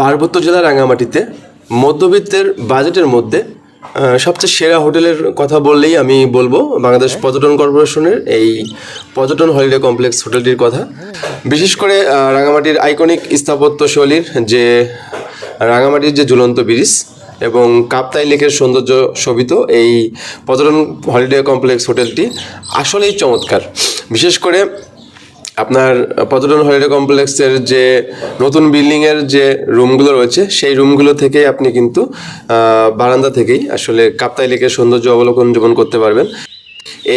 পার্বত্য জেলা রাঙামাটিতে মধ্যবিত্তের বাজেটের মধ্যে সবচেয়ে সেরা হোটেলের কথা বললেই আমি বলব বাংলাদেশ পর্যটন কর্পোরেশনের এই পর্যটন হলিডে কমপ্লেক্স হোটেলটির কথা। বিশেষ করে রাঙামাটির আইকনিক স্থাপত্য শৈলীর যে রাঙামাটির যে ঝুলন্ত ব্রিজ এবং কাপ্তাই লেকের সৌন্দর্য শোভিত এই পর্যটন হলিডে কমপ্লেক্স হোটেলটি আসলেই চমৎকার। বিশেষ করে আপনার পর্যটন হলিডে কমপ্লেক্সের যে নতুন বিল্ডিংয়ের যে রুমগুলো রয়েছে, সেই রুমগুলো থেকে আপনি কিন্তু বারান্দা থেকেই আসলে কাপ্তাই লেকের সৌন্দর্য অবলোকন জীবন করতে পারবেন।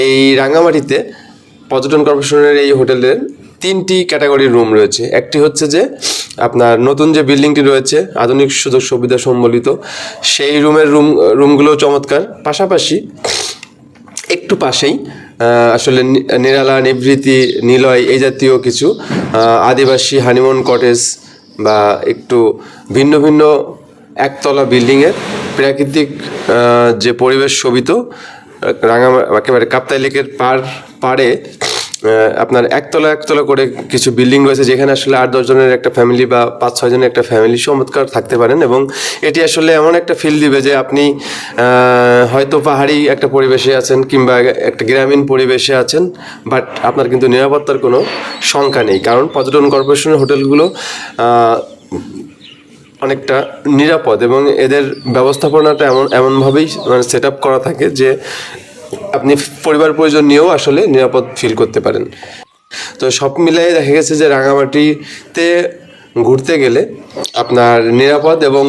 এই রাঙামাটিতে পর্যটন কর্পোরেশনের এই হোটেলের তিনটি ক্যাটাগরির রুম রয়েছে। একটি হচ্ছে যে, আপনার নতুন যে বিল্ডিংটি রয়েছে, আধুনিক সুযোগ সুবিধা সম্বলিত, সেই রুমের রুম রুমগুলো চমৎকার। পাশাপাশি একটু পাশেই আসলে নিরালা নিবৃতি নিলয় এই জাতীয় কিছু আদিবাসী হানিমুন কটেজ বা একটু ভিন্ন ভিন্ন একতলা বিল্ডিংয়ের প্রাকৃতিক যে পরিবেশ শোভিত রাঙা একেবারে কাপ্তাই লেকের পার, পাড়ে আপনার একতলা একতলা করে কিছু বিল্ডিং রয়েছে যেখানে আসলে আট দশজনের একটা ফ্যামিলি বা পাঁচ, ছয় জনের একটা ফ্যামিলি চমৎকার থাকতে পারেন এবং এটি আসলে এমন একটা ফিল দিবে যে আপনি হয়তো পাহাড়ি একটা পরিবেশে আছেন কিংবা একটা গ্রামীণ পরিবেশে আছেন বাট আপনার কিন্তু নিরাপত্তার কোনো শঙ্কা নেই। কারণ পর্যটন কর্পোরেশনের হোটেলগুলো অনেকটা নিরাপদ এবং এদের ব্যবস্থাপনাটা এমন, এমনভাবেই মানে সেট আপ করা থাকে যে আপনি পরিবার প্রয়োজন নিয়েও আসলে নিরাপদ ফিল করতে পারেন। তো সব মিলাই দেখা গেছে যে রাঙামাটিতে ঘুরতে গেলে আপনার নিরাপদ এবং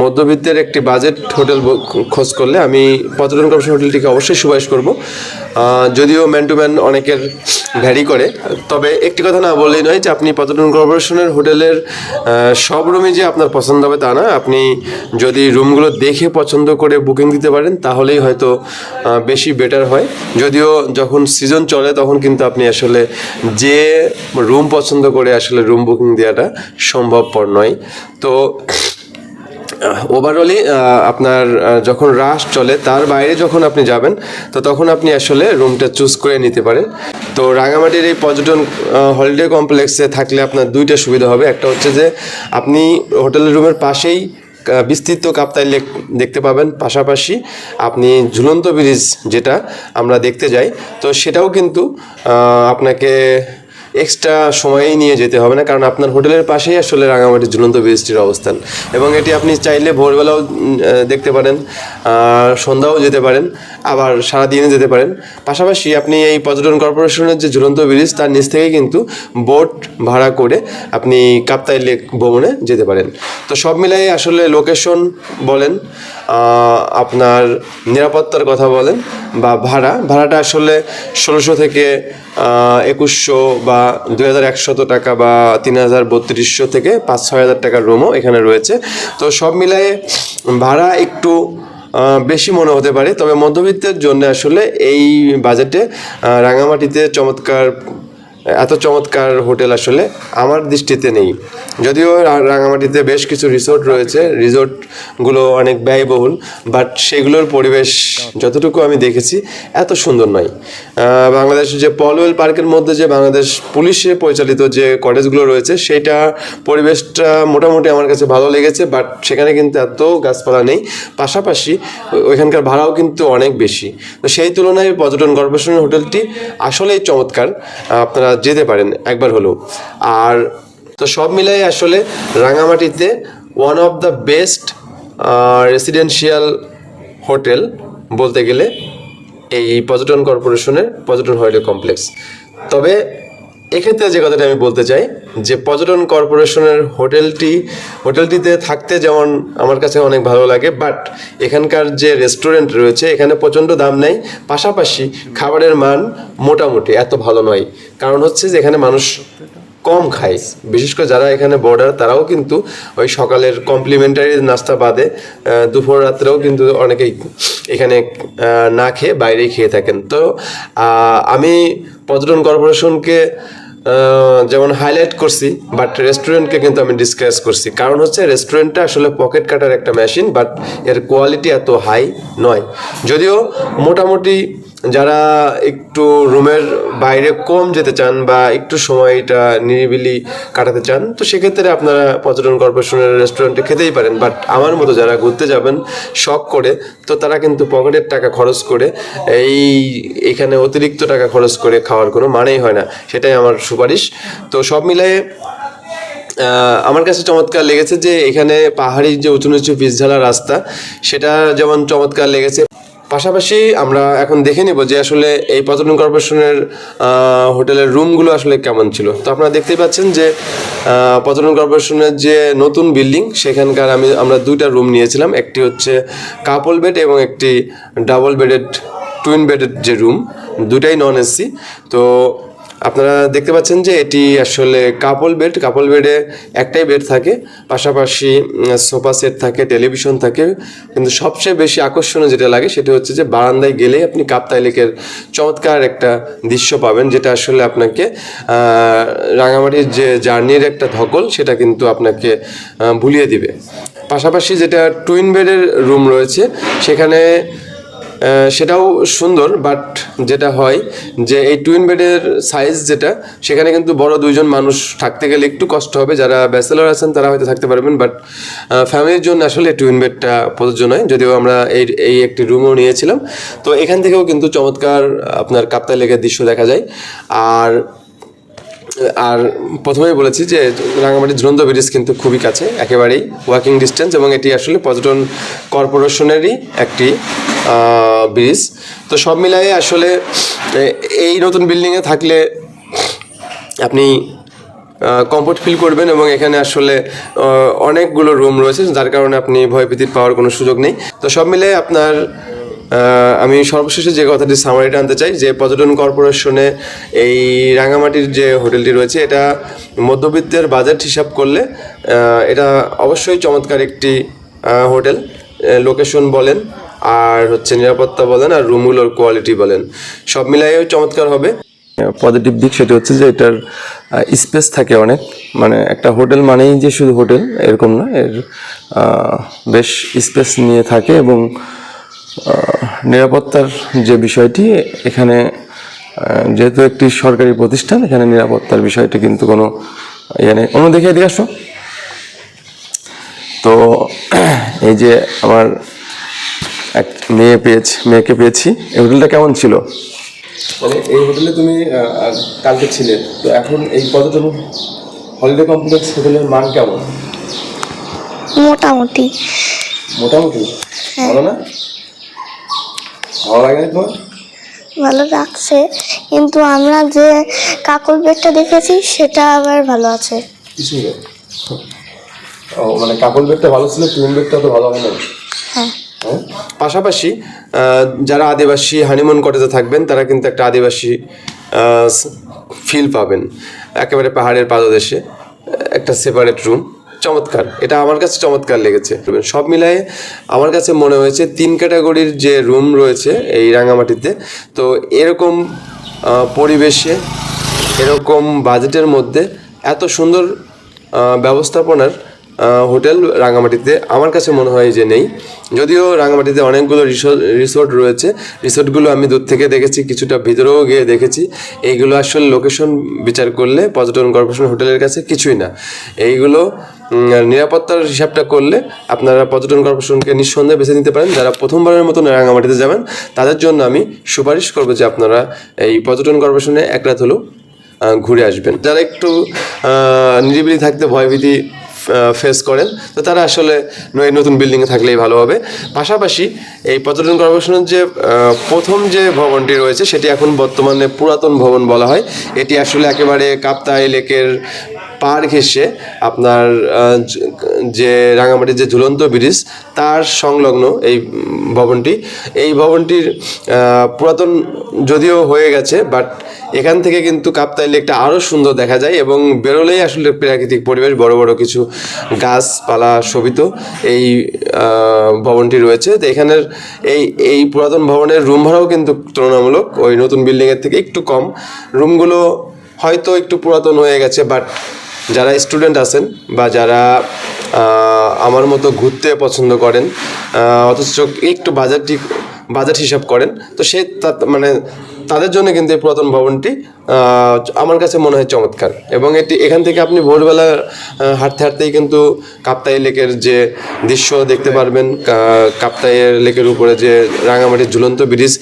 মধ্যবিত্তের একটি বাজেট হোটেল খোঁজ করলে আমি পর্যটন কমিশন হোটেলটিকে অবশ্যই সুপারিশ করব। যদিও ম্যান টু ম্যান অনেকের ভ্যারি করে, তবে একটি কথা না বললেই নয় যে আপনি পর্যটন কর্পোরেশনের হোটেলের সব রুমই যে আপনার পছন্দ হবে তা না। আপনি যদি রুমগুলো দেখে পছন্দ করে বুকিং দিতে পারেন, তাহলেই হয়তো বেশি বেটার হয়। যদিও যখন সিজন চলে, তখন কিন্তু আপনি আসলে যে রুম পছন্দ করে আসলে রুম বুকিং দেওয়াটা সম্ভবপর নয়। তো ওভারঅলি আপনার যখন রাশ চলে, তার বাইরে যখন আপনি যাবেন, তো তখন আপনি আসলে রুমটা চুজ করে নিতে পারেন। তো রাঙামাটির এই পর্যটন হলিডে কমপ্লেক্সে থাকলে আপনার দুইটা সুবিধা হবে। একটা হচ্ছে যে, আপনি হোটেলের রুমের পাশেই বিস্তৃত কাপ্তাই লেক দেখতে পাবেন। পাশাপাশি আপনি ঝুলন্ত ব্রিজ যেটা আমরা দেখতে যাই, তো সেটাও কিন্তু আপনাকে এক্সট্রা সময়ই নিয়ে যেতে হবে না, কারণ আপনার হোটেলের পাশেই আসলে রাঙামাটি ঝুলন্ত ব্রিজটির অবস্থান। এবং এটি আপনি চাইলে ভোরবেলাও দেখতে পারেন সন্ধ্যাও যেতে পারেন, আবার সারাদিনে যেতে পারেন। পাশাপাশি আপনি এই পর্যটন কর্পোরেশনের যে ঝুলন্ত ব্রিজ, তার নিচ থেকে কিন্তু বোট ভাড়া করে আপনি কাপ্তাই লেক ভ্রমণে যেতে পারেন। তো সব মিলাই আসলে লোকেশন বলেন আপনার নিরাপত্তার কথা বলেন, বা ভাড়া। ভাড়াটা আসলে ষোলোশো থেকে একুশশো বা দুই হাজার একশত টাকা বা তিন হাজার বত্রিশশো থেকে পাঁচ ছয় হাজার টাকার রুমও এখানে রয়েছে। তো সব মিলায়ে ভাড়া একটু বেশি মনে হতে পারে। তবে মধ্যবিত্তের জন্য আসলে এই বাজেটে রাঙামাটিতে চমৎকার এত চমৎকার হোটেল আসলে আমার দৃষ্টিতে নেই। যদিও রাঙামাটিতে বেশ কিছু রিসোর্ট রয়েছে, রিসোর্টগুলো অনেক ব্যয়বহুল, বাট সেগুলোর পরিবেশ যতটুকু আমি দেখেছি, এত সুন্দর নয়। বাংলাদেশের যে পলওয়েল পার্কের মধ্যে যে বাংলাদেশ পুলিশে পরিচালিত যে কটেজগুলো রয়েছে, সেইটা পরিবেশটা মোটামুটি আমার কাছে ভালো লেগেছে, বাট সেখানে কিন্তু এত গাছপালা নেই। পাশাপাশি ওইখানকার ভাড়াও কিন্তু অনেক বেশি। তো সেই তুলনায় পর্যটন কর্পোরেশনের হোটেলটি আসলেই চমৎকার। আপনারা যেতে পারেন একবার হলেও। আর তো সব মিলাই আসলে রাঙামাটিতে one of the best residential hotel বলতে গেলে এই পর্যটন কর্পোরেশনের পর্যটন হোটেল কমপ্লেক্স তবে এক্ষেত্রে যে কথাটা আমি বলতে চাই, যে পর্যটন কর্পোরেশনের হোটেলটি, হোটেলটিতে থাকতে যেমন আমার কাছে অনেক ভালো লাগে বাট এখানকার যে রেস্টুরেন্ট রয়েছে, এখানে প্রচণ্ড দাম নেই। পাশাপাশি খাবারের মান মোটামুটি এত ভালো নয়। কারণ হচ্ছে যে এখানে মানুষ কম খায়। বিশেষ করে যারা এখানে বর্ডার তারাও কিন্তু ওই সকালের কমপ্লিমেন্টারি নাস্তা বাদে দুপুর রাত্রেও কিন্তু অনেকেই এখানে না খেয়ে বাইরেই খেয়ে থাকেন। তো আমি পর্যটন কর্পোরেশনকে যেমন হাইলাইট করছি বাট রেস্টুরেন্টকে কিন্তু আমি ডিসকাস করছি। কারণ হচ্ছে রেস্টুরেন্টটা আসলে পকেট কাটার একটা মেশিন বাট এর কোয়ালিটি এত হাই নয়। যদিও মোটামুটি যারা একটু রুমের বাইরে কম যেতে চান বা একটু সময়টা নিরিবিলি কাটাতে চান, তো সেক্ষেত্রে আপনারা পর্যটন কর্পোরেশনের রেস্টুরেন্টে খেতেই পারেন। বাট আমার মতো যারা ঘুরতে যাবেন, শখ করে, তো তারা কিন্তু পকেটের টাকা খরচ করে, এই এখানে অতিরিক্ত টাকা খরচ করে খাওয়ার কোনো মানেই হয় না। সেটাই আমার সুপারিশ। তো সব মিলিয়ে আমার কাছে চমৎকার লেগেছে যে এখানে পাহাড়ি যে উঁচু নিচু পিচঢালা রাস্তা, সেটা যেমন চমৎকার লেগেছে পাশাপাশি আমরা এখন দেখে নিব যে আসলে এই পর্যটন কর্পোরেশনের হোটেলের রুমগুলো আসলে কেমন ছিল। তো আপনারা দেখতেই পাচ্ছেন যে পর্যটন কর্পোরেশনের যে নতুন বিল্ডিং, সেখানকার আমি, আমরা দুইটা রুম নিয়েছিলাম। একটি হচ্ছে কাপল বেড এবং একটি ডাবল বেডেড টুইন বেডেড যে রুম, দুটাই নন এসি তো আপনারা দেখতে পাচ্ছেন যে এটি আসলে কাপল বেড কাপল বেডে একটাই বেড থাকে, পাশাপাশি সোফা সেট থাকে টেলিভিশন থাকে। কিন্তু সবচেয়ে বেশি আকর্ষণীয় যেটা লাগে সেটা হচ্ছে যে বারান্দায় গেলেই আপনি কাপ্তাই লেকের চমৎকার একটা দৃশ্য পাবেন, যেটা আসলে আপনাকে রাঙামাটির যে জার্নির একটা ধকল, সেটা কিন্তু আপনাকে ভুলিয়ে দিবে। পাশাপাশি যেটা টুইন বেডের রুম রয়েছে, সেখানে সেটাও সুন্দর বাট যেটা হয় যে এই টুইন বেডের সাইজ যেটা, সেখানে কিন্তু বড় দুইজন মানুষ থাকতে গেলে একটু কষ্ট হবে। যারা ব্যাচেলর আছেন, তারা হয়তো থাকতে পারবেন বাট ফ্যামিলির জন্য আসলে টুইন বেডটা প্রযোজ্য নয়। যদিও আমরা এই এই একটি রুমও নিয়েছিলাম। তো এখান থেকেও কিন্তু চমৎকার আপনার কাপ্তাই লেকের দৃশ্য দেখা যায়। আর আর প্রথমেই বলেছি যে রাঙামাটি ঝুলন্ত ব্রিজ কিন্তু খুবই কাছে, একেবারেই ওয়াকিং ডিস্টেন্স এবং এটি আসলে পর্যটন কর্পোরেশনেরই একটি ব্রিজ। তো সব মিলাই আসলে এই নতুন বিল্ডিংয়ে থাকলে আপনি কমফোর্ট ফিল করবেন এবং এখানে আসলে অনেকগুলো রুম রয়েছে, যার কারণে আপনি ভয়ভীতির পাওয়ার কোনো সুযোগ নেই। তো সব মিলে আপনার আমি সর্বশেষে যে কথাটি সামারিটা আনতে চাই, যে পর্যটন কর্পোরেশনে এই রাঙামাটির যে হোটেলটি রয়েছে, এটা মধ্যবিত্তের বাজেট হিসাব করলে এটা অবশ্যই চমৎকার একটি হোটেল। লোকেশন বলেন, আর হচ্ছে নিরাপত্তা বলেন, আর রুমগুলোর কোয়ালিটি বলেন। সব মিলাইও চমৎকার হবে। পজিটিভ দিক সেটা হচ্ছে যে এটার স্পেস থাকে অনেক। মানে একটা হোটেল মানেই যে শুধু হোটেল, এরকম না। এর বেশ স্পেস নিয়ে থাকে এবং নিরাপত্তার যে বিষয়টি এখানে যেহেতু একটি সরকারি প্রতিষ্ঠান এখানে নিরাপত্তার বিষয়টি কিন্তু কোনো ইয়ে নেই। অন্য দেখে এদিকে আসো। তো এই যে আমার এক মেয়ে পেয়েছি মেয়েকে পেয়েছি এই হোটেলটা কেমন ছিল? মানে এই হোটেলে তুমি কালকে ছিলে তো এখন এই পর্যটন হলিডে কমপ্লেক্স হোটেলের মান কেমন? মোটামুটি। মোটামুটি? ভালো না? ভালো লাগে না তোমার? ভালো লাগছে কিন্তু আমরা যে কাকর বেডটা দেখেছি সেটা আবার ভালো আছে। কিছু ও মানে কাপড় বেগটা ভালো ছিল টুইন বেগটা তো ভালো হয় না হ্যাঁ। হ্যাঁ? পাশাপাশি যারা আদিবাসী হানিমুন কটেজে থাকবেন তারা কিন্তু একটা আদিবাসী ফিল পাবেন। একেবারে পাহাড়ের পাদদেশে একটা সেপারেট রুম চমৎকার। এটা আমার কাছে চমৎকার লেগেছে। সব মিলায়ে আমার কাছে মনে হয়েছে তিন ক্যাটাগরির যে রুম রয়েছে এই রাঙামাটিতে, তো এরকম পরিবেশে, এরকম বাজেটের মধ্যে এত সুন্দর ব্যবস্থাপনার হোটেল রাঙামাটিতে আমার কাছে মনে হয় যে নেই। যদিও রাঙামাটিতে অনেকগুলো রিসোর্ট রয়েছে। রিসোর্টগুলো আমি দূর থেকে দেখেছি, কিছুটা ভিতরেও গিয়ে দেখেছি। এইগুলো আসলে লোকেশন বিচার করলে পর্যটন কর্পোরেশন হোটেলের কাছে কিছুই না। এইগুলো নিরাপত্তার হিসাবটা করলে আপনারা পর্যটন কর্পোরেশনকে নিঃসন্দেহে বেছে নিতে পারেন। যারা প্রথমবারের মতো রাঙামাটিতে যাবেন, তাদের জন্য আমি সুপারিশ করব যে আপনারা এই পর্যটন কর্পোরেশনে এক রাত হলেও ঘুরে আসবেন। যারা একটু নিরিবিলি থাকতে ভয়ভীতি ফেস করেন, তো তারা আসলে নয়, নতুন বিল্ডিংয়ে থাকলেই ভালো হবে। পাশাপাশি এই পর্যটন কর্পোরেশনের যে প্রথম যে ভবনটি রয়েছে, সেটি এখন বর্তমানে পুরাতন ভবন বলা হয়। এটি আসলে একেবারে কাপ্তাই লেকের পার ঘেসে আপনার যে রাঙামাটির যে ঝুলন্ত ব্রিজ, তার সংলগ্ন এই ভবনটি। এই ভবনটির পুরাতন যদিও হয়ে গেছে, বাট এখান থেকে কিন্তু কাপ্তাই লেকটা আরও সুন্দর দেখা যায় এবং বেরোলেই আসলে প্রাকৃতিক পরিবেশ, বড় বড় কিছু গাছপালা শোভিত এই ভবনটি রয়েছে। তো এখানের এই এই পুরাতন ভবনের রুম ভাড়াও কিন্তু তুলনামূলক ওই নতুন বিল্ডিংয়ের থেকে একটু কম। রুমগুলো হয়তো একটু পুরাতন হয়ে গেছে, বাট যারা স্টুডেন্ট আছেন বা যারা আমার মতো ঘুরতে পছন্দ করেন অথচ একটু বাজারটি বাজার হিসাব করেন, তো সে মানে তাদের জন্য কিন্তু এই পুরাতন ভবনটি আমার কাছে মনে হয় চমৎকার। এবং এটি এখান থেকে আপনি ভোরবেলা হাঁটতে হাঁটতেই কিন্তু কাপ্তাই লেকের যে দৃশ্য দেখতে পারবেন, কা- কাপ্তাই লেকের উপরে যে রাঙামাটির ঝুলন্ত ব্রিজ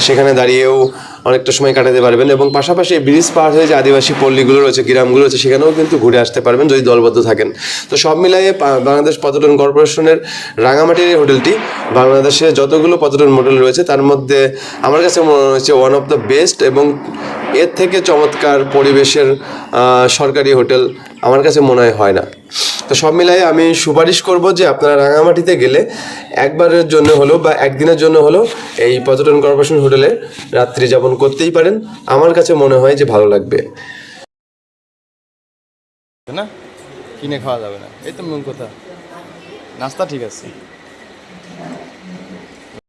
সেখানে দাঁড়িয়েও অনেকটা সময় কাটাতে পারবেন এবং পাশাপাশি ব্রিজ পার হয়ে যে আদিবাসী পল্লীগুলো রয়েছে, গ্রামগুলো রয়েছে, সেখানেও কিন্তু ঘুরে আসতে পারবেন যদি দলবদ্ধ থাকেন। তো সব মিলাইয়ে বাংলাদেশ পর্যটন কর্পোরেশনের রাঙামাটির হোটেলটি, বাংলাদেশে যতগুলো পর্যটন হোটেল রয়েছে, তার মধ্যে আমার কাছে মনে হচ্ছে ওয়ান অফ দ্য বেস্ট এবং এর থেকে চমৎকার পরিবেশের সরকারি হোটেল আমার কাছে মনে হয় না। তো সব মিলাই আমি সুপারিশ করব যে আপনারা রাঙামাটিতে গেলে একবারের জন্য হলেও বা একদিনের জন্য হলেও এই পর্যটন কর্পোরেশন হোটেলে রাত্রি যাপন করতেই পারেন। আমার কাছে মনে হয় যে ভালো লাগবে। না? কিনে খাওয়া যাবে না। এই তো মূল কথা। নাস্তা ঠিক আছে।